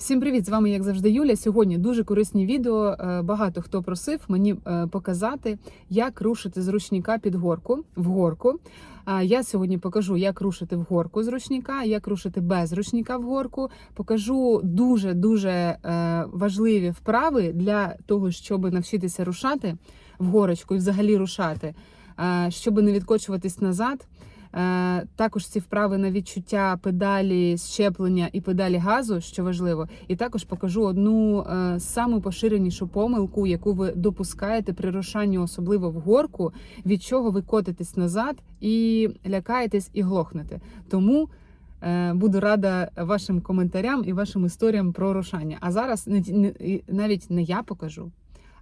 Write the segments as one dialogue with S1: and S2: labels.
S1: Всім привіт! З вами, як завжди, Юля. Сьогодні дуже корисні відео. Е, Багато хто просив мені е, показати, як рушити з ручника під горку в горку. А Я сьогодні покажу, як рушити в горку з ручника, як рушити без ручника в горку. Покажу дуже дуже важливі вправи для того, щоб навчитися рушати в горочку і взагалі рушати, е, щоб не відкочуватись назад. Е, Також ці вправи на відчуття педалі щеплення і педалі газу, що важливо, і також покажу одну е, саму поширенішу помилку, яку ви допускаєте при рушанні, особливо в горку, від чого ви котитесь назад і лякаєтесь і глохнете. Тому е, буду рада вашим коментарям і вашим історіям про рушання. А зараз не, навіть не я покажу,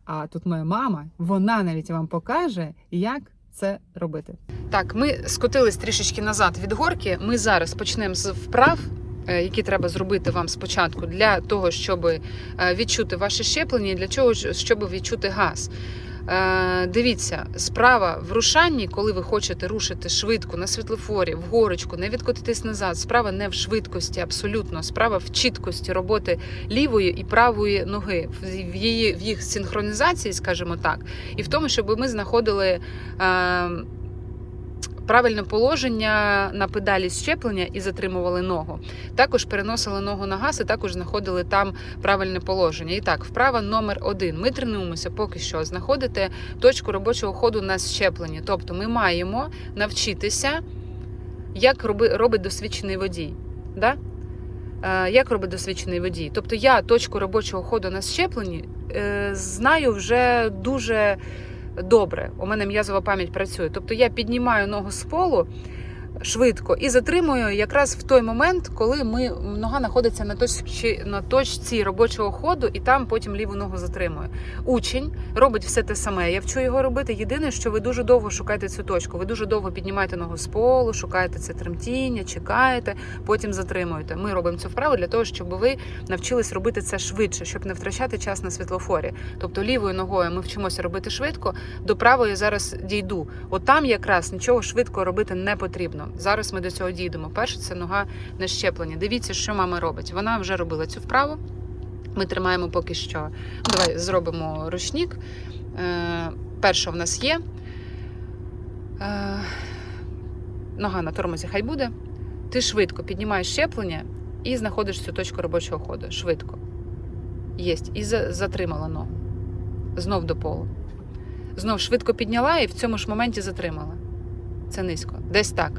S1: а тут моя мама, вона навіть вам покаже, як це робити. Так, ми скотились трішечки назад від горки. Ми зараз почнемо з вправ, е, які треба зробити вам спочатку для того, щоб е, відчути ваше щеплення, для чого щоб відчути газ. Е, Дивіться, справа в рушанні, коли ви хочете рушити швидко на світлофорі, в горочку, не відкотитись назад. Справа не в швидкості, абсолютно. Справа в чіткості роботи лівої і правої ноги, в її в їх синхронізації, скажімо так, і в тому, щоб ми знаходили. Е, Правильне положення на педалі щеплення і затримували ногу. Також переносили ногу на газ і також знаходили там правильне положення. І так, вправа номер один. Ми тренуємося поки що знаходити точку робочого ходу на щепленні. Тобто ми маємо навчитися, як робить досвідчений водій. Да? Е, як робить досвідчений водій? Тобто я точку робочого ходу на щепленні е, знаю вже дуже добре. У мене м'язова пам'ять працює. Тобто я піднімаю ногу з полу швидко і затримую якраз в той момент, коли ми нога знаходиться на точці на точці робочого ходу, і там потім ліву ногу затримую. Учень робить все те саме. Я вчу його робити. Єдине, що ви дуже довго шукаєте цю точку. Ви дуже довго піднімаєте ногу з полу, шукаєте це тремтіння, чекаєте, потім затримуєте. Ми робимо цю вправу для того, щоб ви навчились робити це швидше, щоб не втрачати час на світлофорі. Тобто лівою ногою ми вчимося робити швидко, до правої зараз дійду. От там якраз нічого швидко робити не потрібно. Зараз ми до цього дійдемо. Перше це нога на щеплення. Дивіться, що мама робить. Вона вже робила цю вправу. Ми тримаємо поки що. Давай зробимо ручник. Е, Перша в нас є. Е, Нога на тормозі хай буде. Ти швидко піднімаєш щеплення і знаходиш цю точку робочого ходу. Швидко. Єсть. І затримала ногу. Знов до полу. Знов швидко підняла і в цьому ж моменті затримала. Це низько. Десь так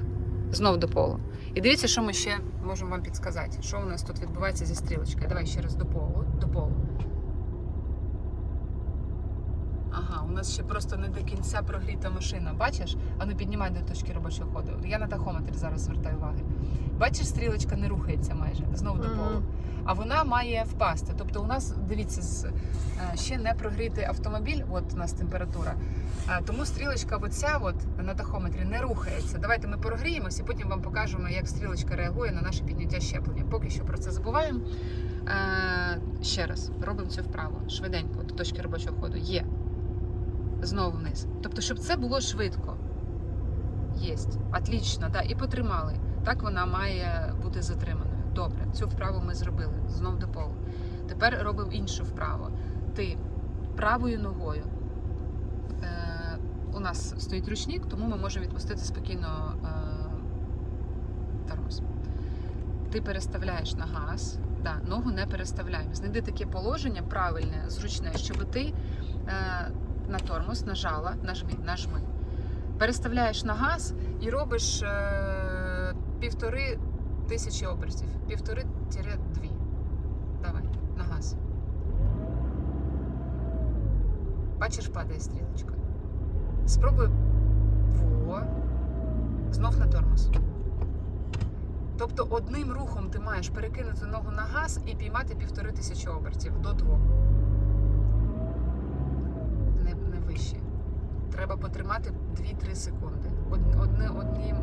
S1: знов до полу. І дивіться, що ми ще можемо вам підсказати. Що у нас тут відбувається зі стрілочкою. Давай ще раз до полу. До полу. Ага, у нас ще просто не до кінця прогріта машина. Бачиш? А не піднімай до точки робочого ходу. Я на тахометр зараз звертаю уваги. Бачиш, стрілочка не рухається майже знову до полу. А вона має впасти. Тобто, у нас дивіться, е, ще не прогрітий автомобіль. От у нас температура. Тому стрілочка, оця от на тахометрі не рухається. Давайте ми прогріємося потім вам покажемо, як стрілочка реагує на наше підняття щеплення. Поки що про це забуваємо. Ще раз робимо цю вправу швиденько до точки робочого ходу. Є. Знову вниз. Тобто, щоб це було швидко. Єсть. Отлично, да. І потримали. Так вона має бути затриманою. Добре, цю вправу ми зробили. Знов до полу. Тепер робимо іншу вправу. Ти правою ногою. Е, У нас стоїть ручник, тому ми можемо відпустити спокійно е, тормоз. Ти переставляєш на газ, да, ногу не переставляємо. Знайди таке положення правильне, зручне, щоб ти е, на тормоз нажала, нажми, нажми. Переставляєш на газ і робиш е, півтори тисячі обертів. Півтори-дві. Давай, на газ. Бачиш, падає стрілочка. Спробуй. Во. Знов на тормоз. Тобто одним рухом ти маєш перекинути ногу на газ і піймати півтори тисячі обертів до двох. Не, не вище. Треба потримати 2-3 секунди. Одним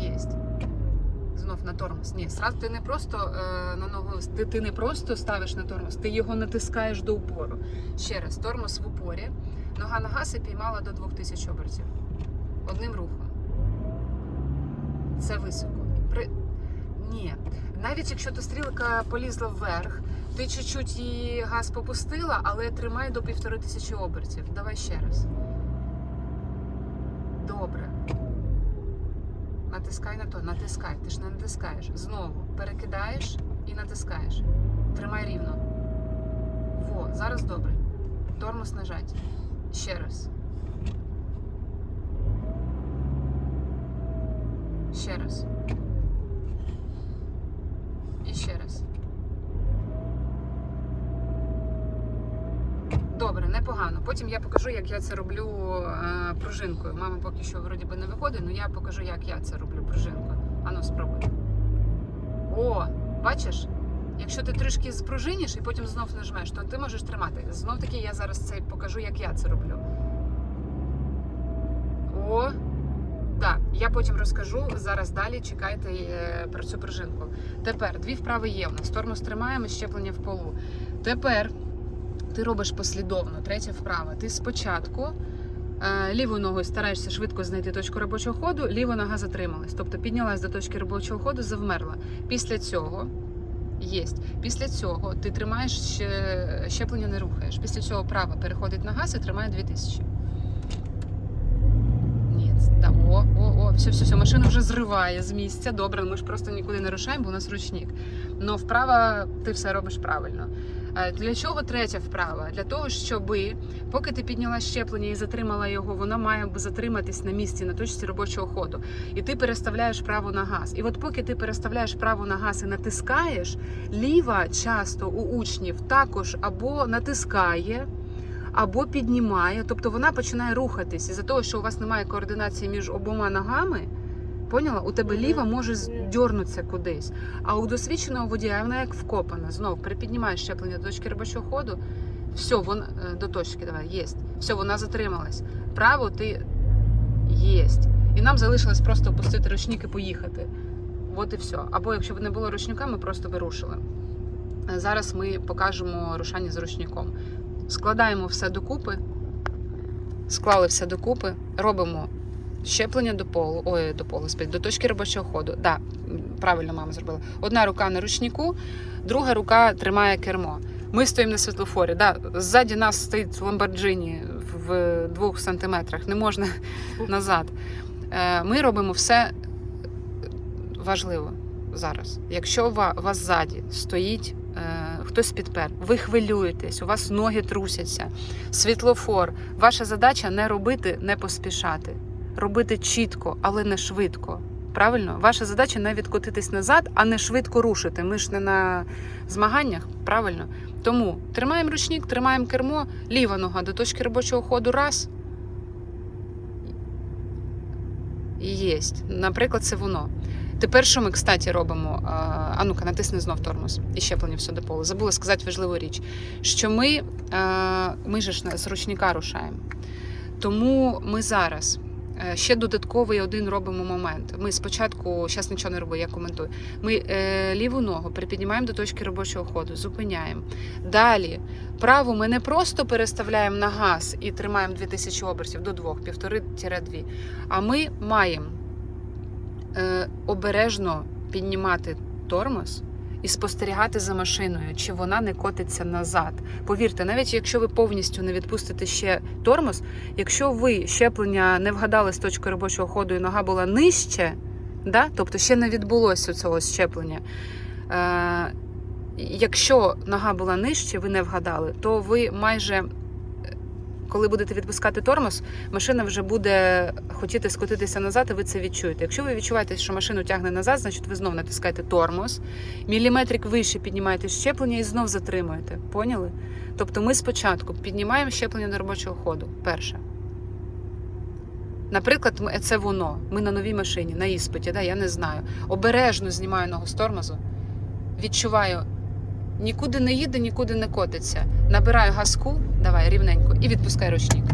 S1: єсть. Знов на тормоз. Ні, сразу ти не просто е, на ногу, ти, ти не просто ставиш на тормоз, ти його натискаєш до упору. Ще раз, тормоз в упорі. Нога на газ і піймала до 2000 обертів. Одним рухом. Це високо. При... Ні. Навіть якщо то стрілка полізла вверх, ти чуть-чуть її газ попустила, але тримай до півтори тисячі обертів. Давай ще раз. Добре. Натискай на то, натискай. Ти ж не натискаєш. Знову перекидаєш і натискаєш. Тримай рівно. Во, зараз добре. Тормоз нажать. Ще раз. Ще раз. І ще раз. Добре, непогано. Потім я покажу, як я це роблю е, пружинкою. Мама поки що вроді би не виходить, але я покажу, як я це роблю пружинкою. Ану, спробуй. О, бачиш? Якщо ти трішки спружиниш і потім знов нажмеш, то ти можеш тримати. Знов таки я зараз це покажу, як я це роблю. О, так, я потім розкажу. Зараз далі чекайте е, про цю пружинку. Тепер дві вправи є у нас. Тормоз тримаємо, щеплення в полу. Тепер ти робиш послідовно. Третя вправа. Ти спочатку е, лівою ногою стараєшся швидко знайти точку робочого ходу, ліва нога затрималась. Тобто піднялась до точки робочого ходу, завмерла. Після цього. Єсть. Після цього ти тримаєш ще- щеплення, не рухаєш. Після цього права переходить на газ і тримає 2000. Ні, да, о, о, о, все, все, все, машина вже зриває з місця. Добре, ми ж просто нікуди не рушаємо, бо у нас ручник. Но вправа ти все робиш правильно. Е, Для чого третя вправа? Для того, щоби, поки ти підняла щеплення і затримала його, воно має затриматись на місці, на точці робочого ходу. І ти переставляєш право на газ. І от поки ти переставляєш право на газ і натискаєш, ліва часто у учнів також або натискає. Або піднімає, тобто вона починає рухатись. Із-за того, що у вас немає координації між обома ногами, поняла? У тебе ліва може дьорнутися кудись. А у досвідченого водія вона як вкопана. Знов припіднімаєш щеплення до точки робочого ходу. Все, вона е, до точки давай, єсть. Все, вона затрималась. Право ти єсть. І нам залишилось просто опустити ручник і поїхати. От і все. Або якщо б не було ручника, ми просто би рушили. Е, Зараз ми покажемо рушання з ручником. Складаємо все докупи, склали все докупи, робимо щеплення до полу, ой, до полу, спить, до точки робочого ходу. Да, правильно мама зробила. Одна рука на ручнику, друга рука тримає кермо. Ми стоїмо на світлофорі. Да, ззаді нас стоїть Ламборджині в двох сантиметрах, не можна назад. Е, Ми робимо все важливо зараз. Якщо у вас ззаді стоїть е, хтось підпер, ви хвилюєтесь, у вас ноги трусяться, світлофор. Ваша задача не робити, не поспішати, робити чітко, але не швидко. Правильно, ваша задача не відкотитись назад, а не швидко рушити. Ми ж не на змаганнях, правильно. Тому тримаємо ручник, тримаємо кермо, ліва нога до точки робочого ходу раз. Єсть. Наприклад, це воно. Тепер що ми, кстати, робимо? А, ну-ка, натисни знов тормоз і щеплення все до полу. Забула сказати важливу річ, що ми, ми ж з ручника рушаємо. Тому ми зараз ще додатковий один робимо момент. Ми спочатку, зараз нічого не роблю, я коментую. Ми е, ліву ногу припіднімаємо до точки робочого ходу, зупиняємо. Далі праву ми не просто переставляємо на газ і тримаємо 2000 обертів до 2, 1,5-2, а ми маємо е, обережно піднімати тормоз і спостерігати за машиною, чи вона не котиться назад. Повірте, навіть якщо ви повністю не відпустите ще тормоз, якщо ви щеплення не вгадали з точки робочого ходу і нога була нижче, да? тобто ще не відбулося цього щеплення. Е, якщо нога була нижче, ви не вгадали, то ви майже. Коли будете відпускати тормоз, машина вже буде хотіти скотитися назад, і ви це відчуєте. Якщо ви відчуваєте, що машину тягне назад, значить ви знов натискаєте тормоз, міліметрик вище піднімаєте щеплення і знов затримуєте. Поняли? Тобто ми спочатку піднімаємо щеплення до робочого ходу. Перше. Наприклад, це воно. Ми на новій машині, на іспиті, да, я не знаю. Обережно знімаю ногу з тормозу, відчуваю, нікуди не їде, нікуди не котиться. Набираю газку, давай рівненько, і відпускаю ручник.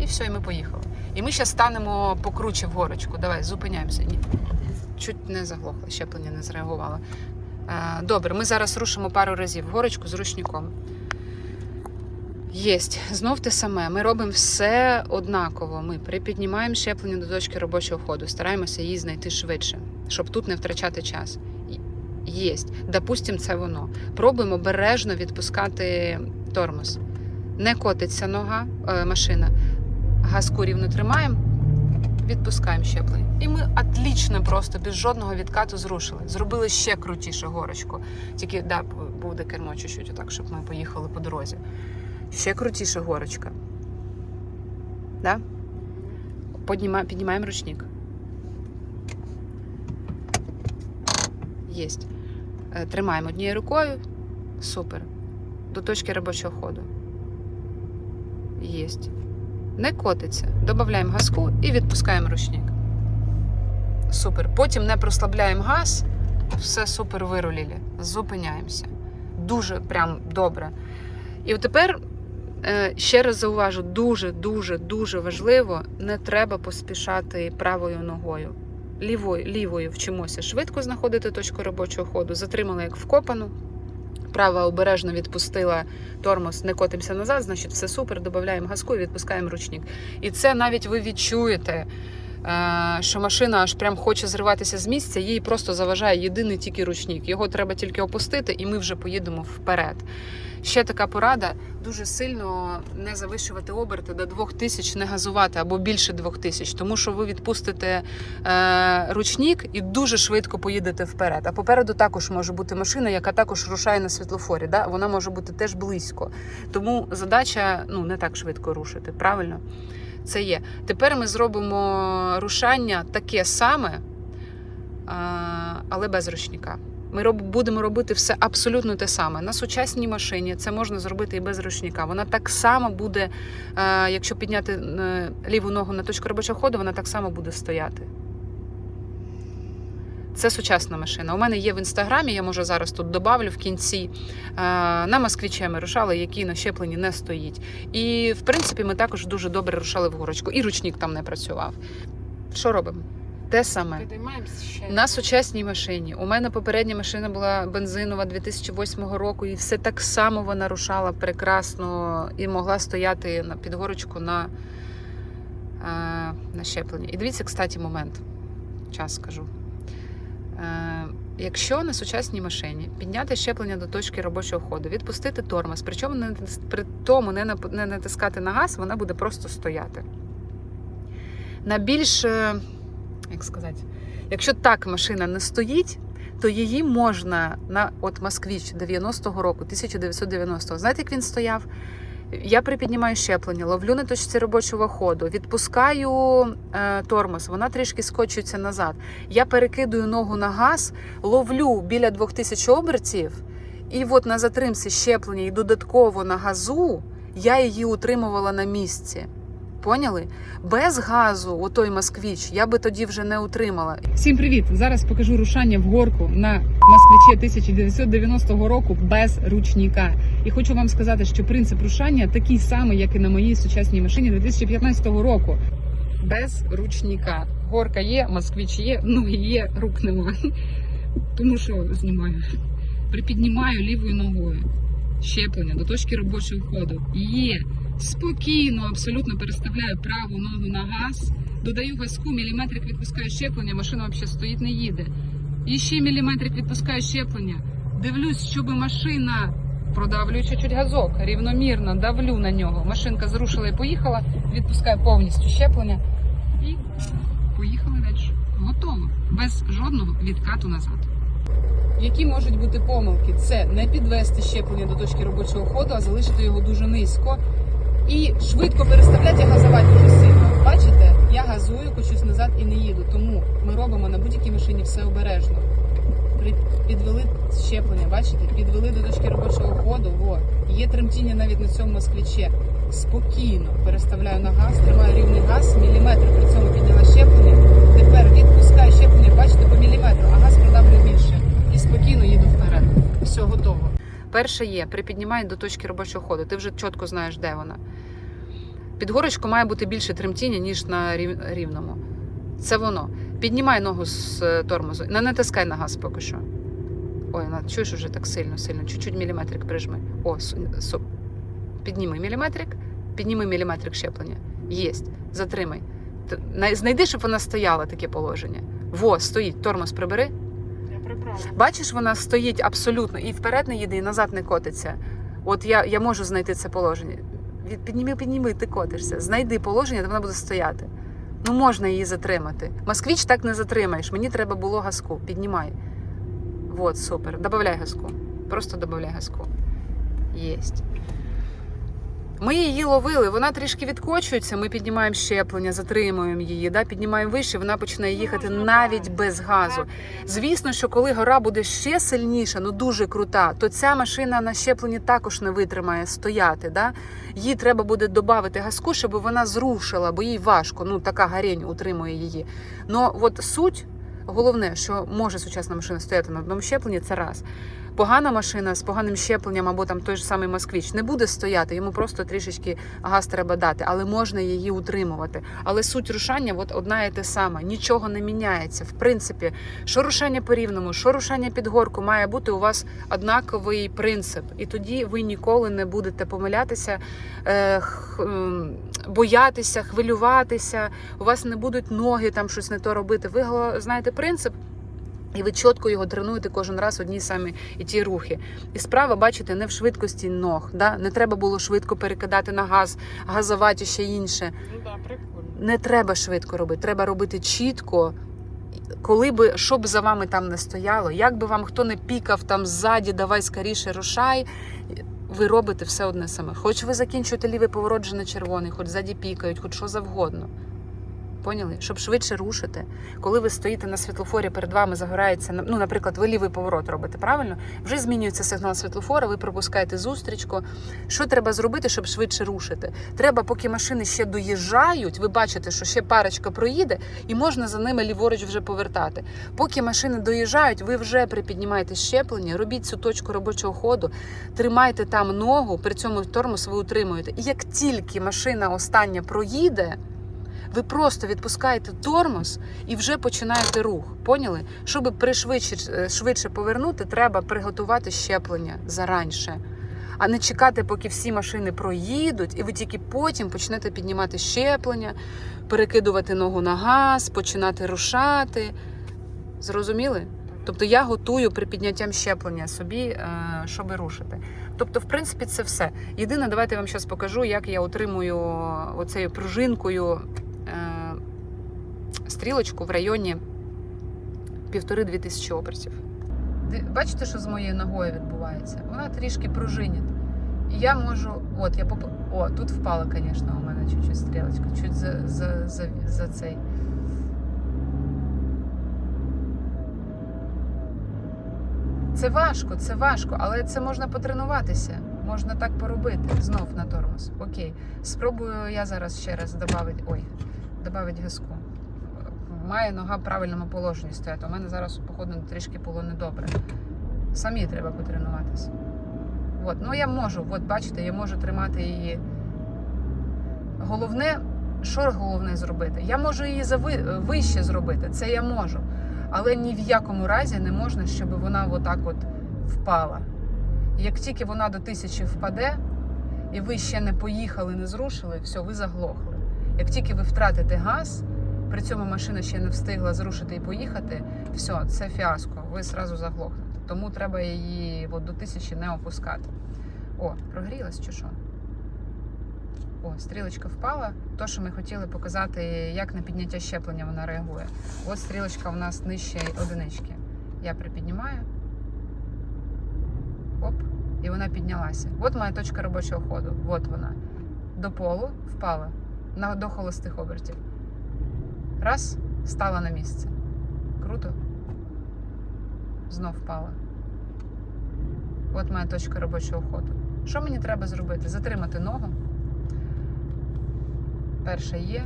S1: І все, і ми поїхали. І ми зараз станемо покруче в горочку. Давай, зупиняємося. Ні. Чуть не заглохла, щеплення не зреагувало. Е, Добре, ми зараз рушимо пару разів в горочку з ручником. Єсть, знов те саме. Ми робимо все однаково. Ми припіднімаємо щеплення до точки робочого ходу, стараємося її знайти швидше, щоб тут не втрачати час. Єсть. Допустим, це воно. Пробуємо обережно відпускати тормоз. Не котиться нога, е, машина. Газку рівно тримаємо, відпускаємо щеплення. І ми отлично просто без жодного відкату зрушили. Зробили ще крутіше горочку. Тільки да, буде кермо чуть-чуть, отак, щоб ми поїхали по дорозі. Ще крутіше горочка. Да? Підніма, піднімаємо ручник. Єсть. Е, Тримаємо однією рукою. Супер. До точки робочого ходу. Єсть. Не котиться. Додаємо газку і відпускаємо ручник. Супер. Потім не прослабляємо газ. Все супер вирулили. Зупиняємося. Дуже прям добре. І тепер е, ще раз зауважу: дуже, дуже, дуже важливо, не треба поспішати правою ногою. Лівою, лівою вчимося швидко знаходити точку робочого ходу, затримали як вкопану. Права обережно відпустила тормоз, не котимося назад, значить все супер, додаємо газку і відпускаємо ручник. І це навіть ви відчуєте, що машина аж прям хоче зриватися з місця, їй просто заважає єдиний тільки ручник. Його треба тільки опустити, і ми вже поїдемо вперед. Ще така порада: дуже сильно не завищувати оберти до 2000, не газувати або більше 2000, тому що ви відпустите е, ручник і дуже швидко поїдете вперед. А попереду також може бути машина, яка також рушає на світлофорі. Да? Вона може бути теж близько. Тому задача ну не так швидко рушити. Правильно? Це є. Тепер ми зробимо рушання таке саме, але без ручника. Ми будемо робити все абсолютно те саме. На сучасній машині це можна зробити і без ручника. Вона так само буде, е, якщо підняти е, ліву ногу на точку робочого ходу, вона так само буде стояти. Це сучасна машина. У мене є в інстаграмі, я може зараз тут добавлю в кінці. е, На москвіче ми рушали, який на щепленні не стоїть. І в принципі ми також дуже добре рушали в горочку. І ручник там не працював. Що робимо? Те саме. На сучасній машині. У мене попередня машина була бензинова 2008 року, і все так само вона рушала прекрасно і могла стояти на підгорочку на, е, на щепленні. І дивіться, кстати, момент. Час скажу. Е, Якщо на сучасній машині підняти щеплення до точки робочого ходу, відпустити тормоз, причому не при тому не натискати на газ, вона буде просто стояти. На більш, е, як сказати, Якщо так машина не стоїть, то її можна на от Москвіч 90-го року, 1990-го. Знаєте, як він стояв? Я припіднімаю щеплення, ловлю на точці робочого ходу, відпускаю е, тормоз, вона трішки скочується назад. Я перекидую ногу на газ, ловлю біля 2000 обертів, і от на затримці щеплення і додатково на газу я її утримувала на місці. Поняли? Без газу, у той москвіч, я би тоді вже не утримала. Всім привіт! Зараз покажу рушання в горку на москвічі 1990 року без ручника. І хочу вам сказати, що принцип рушання такий самий, як і на моїй сучасній машині 2015 року. Без ручника. Горка є, москвіч є, ноги є, рук нема. Тому що знімаю. Припіднімаю лівою ногою. Щеплення до точки робочого ходу. Є. Спокійно, абсолютно переставляю праву ногу на газ, додаю газку, міліметрик відпускаю щеплення, машина взагалі стоїть, не їде. І ще міліметрик відпускаю щеплення. Дивлюсь, щоб машина, продавлюю чуть-чуть газок, рівномірно давлю на нього. Машинка зрушила і поїхала, відпускаю повністю щеплення і поїхали далі. Готово. Без жодного відкату назад. Які можуть бути помилки? Це не підвести щеплення до точки робочого ходу, а залишити його дуже низько. І швидко переставляти і газувати дуже. Бачите, я газую, кочусь назад і не їду. Тому ми робимо на будь-якій машині все обережно. Підвели щеплення, бачите, підвели до точки робочого ходу. Во. Є тремтіння навіть на цьому москвичі. Спокійно переставляю на газ, тримаю рівний газ, міліметр при цьому підняла щеплення. Тепер відпускаю щеплення, бачите, по міліметру, а газ продавлю більше. І спокійно їду вперед. Все готово. Перше є, припіднімай до точки робочого ходу. Ти вже чітко знаєш, де вона. Під горочку має бути більше тремтіння, ніж на рівному. Це воно. Піднімай ногу з е, тормозу. Не натискай на газ поки що. Ой, чуєш уже так сильно, сильно. Чуть-чуть міліметрик прижми. О, су- су. Підніми міліметрик, підніми міліметрик щеплення. Єсть. Затримай. Знайди, щоб вона стояла таке положення. Во, стоїть, тормоз прибери.
S2: Я.
S1: Бачиш, вона стоїть абсолютно і вперед не їде, і назад не котиться. От я, я можу знайти це положення. Підніми, підніми, ти котишся. Знайди положення, де вона буде стояти. Ну можна її затримати. Москвіч так не затримаєш. Мені треба було газку. Піднімай. Вот, супер. Добавляй газку. Просто добавляй газку. Єсть. Ми її ловили, вона трішки відкочується. Ми піднімаємо щеплення, затримуємо її, да? піднімаємо вище, вона починає їхати навіть без газу. Звісно, що коли гора буде ще сильніша, ну дуже крута, то ця машина на щепленні також не витримає стояти. Да? Їй треба буде додати газку, щоб вона зрушила, бо їй важко. Ну така гарень утримує її. Ну от суть, головне, що може сучасна машина стояти на одному щепленні, це раз. Погана машина з поганим щепленням або там той ж самий москвіч не буде стояти, йому просто трішечки газ треба дати, але можна її утримувати. Але суть рушання от одна і те сама, нічого не міняється. В принципі, що рушання по рівному, що рушання під горку, має бути у вас однаковий принцип. І тоді ви ніколи не будете помилятися, е, ем, боятися, хвилюватися. У вас не будуть ноги там щось не то робити. Ви знаєте принцип. І ви чітко його тренуєте кожен раз одні самі і ті рухи. І справа, бачите, не в швидкості ног. Да? Не треба було швидко перекидати на газ, газувати ще інше.
S2: Ну да, прикольно.
S1: Не треба швидко робити, треба робити чітко. Коли би що б за вами там не стояло, як би вам хто не пікав там ззаді, давай скоріше рушай. Ви робите все одне саме. Хоч ви закінчуєте лівий поворот вже на червоний, хоч ззаді пікають, хоч що завгодно. Поняли? Щоб швидше рушити. Коли ви стоїте на світлофорі, перед вами загорається, ну, наприклад, ви лівий поворот робите, правильно? Вже змінюється сигнал світлофора, ви пропускаєте зустрічку. Що треба зробити, щоб швидше рушити? Треба, поки машини ще доїжджають, ви бачите, що ще парочка проїде, і можна за ними ліворуч вже повертати. Поки машини доїжджають, ви вже припіднімаєте щеплення, робіть цю точку робочого ходу, тримайте там ногу, при цьому тормоз ви утримуєте. І як тільки машина остання проїде, ви просто відпускаєте тормоз і вже починаєте рух. Поняли? Щоб пришвидше швидше повернути, треба приготувати щеплення заранше. А не чекати, поки всі машини проїдуть, і ви тільки потім почнете піднімати щеплення, перекидувати ногу на газ, починати рушати. Зрозуміли? Тобто я готую при підняттям щеплення собі, е, щоб рушити. Тобто, в принципі, це все. Єдине, давайте я вам зараз покажу, як я отримую оцею пружинкою е, стрілочку в районі півтори-дві тисячі обертів. Бачите, що з моєю ногою відбувається? Вона трішки пружинить. І я можу. От, я поп... О, тут впала, звісно, у мене чуть-чуть стрілочка, чуть за, за, за, за цей. Це важко, це важко, але це можна потренуватися. Можна так поробити. Знов на тормоз. Окей. Спробую я зараз ще раз додати. Ой, додати газку. Має нога в правильному положенні стояти. У мене зараз, походу, трішки було недобре. Самі треба потренуватися. От, ну я можу, от бачите, я можу тримати її. Головне, що головне зробити? Я можу її зави... вище зробити, це я можу. Але ні в якому разі не можна, щоб вона отак от впала. Як тільки вона до тисячі впаде, і ви ще не поїхали, не зрушили, все, ви заглохли. Як тільки ви втратите газ, при цьому машина ще не встигла зрушити і поїхати, все, це фіаско, ви зразу заглохнете. Тому треба її от, до тисячі не опускати. О, прогрілась чи що? О, стрілочка впала. То, що ми хотіли показати, як на підняття щеплення вона реагує. Ось стрілочка у нас нижче одинички. Я припіднімаю. Оп, і вона піднялася. От моя точка робочого ходу. От вона. До полу впала на, до холостих обертів. Раз, стала на місце. Круто. Знов впала. От моя точка робочого ходу. Що мені треба зробити? Затримати ногу. Перша є.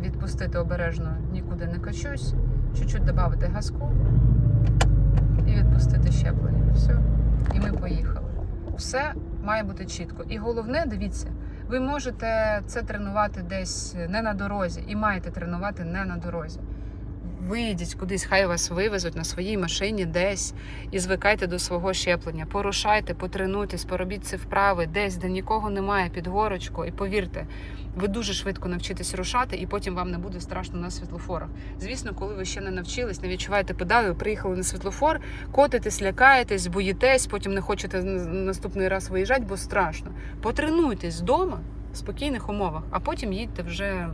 S1: Відпустити обережно, нікуди не качусь. Чуть-чуть додати газку і відпустити щеплення. Все. І ми поїхали. Все має бути чітко. І головне, дивіться, ви можете це тренувати десь не на дорозі, і маєте тренувати не на дорозі. Виїдіть кудись, хай вас вивезуть на своїй машині десь і звикайте до свого щеплення. Порушайте, потренуйтесь, поробіть ці вправи десь, де нікого немає під горочку. І повірте, ви дуже швидко навчитесь рушати, і потім вам не буде страшно на світлофорах. Звісно, коли ви ще не навчились, не відчуваєте педалі, приїхали на світлофор, котитесь, лякаєтесь, боїтесь, потім не хочете наступний раз виїжджати, бо страшно. Потренуйтесь вдома в спокійних умовах, а потім їдьте вже е,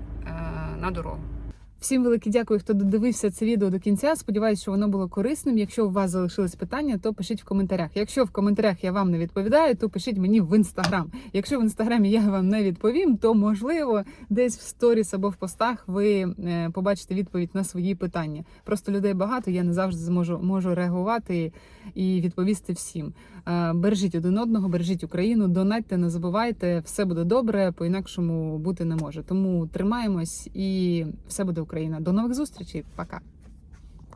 S1: на дорогу. Всім велике дякую, хто додивився це відео до кінця. Сподіваюсь, що воно було корисним. Якщо у вас залишились питання, то пишіть в коментарях. Якщо в коментарях я вам не відповідаю, то пишіть мені в інстаграм. Якщо в інстаграмі я вам не відповім, то можливо десь в сторіс або в постах ви е, побачите відповідь на свої питання. Просто людей багато, я не завжди зможу можу реагувати і відповісти всім. Е, Бережіть один одного, бережіть Україну, донатьте, не забувайте, все буде добре, по інакшому бути не може. Тому тримаємось і все буде Україна. До нових зустрічей. Пока.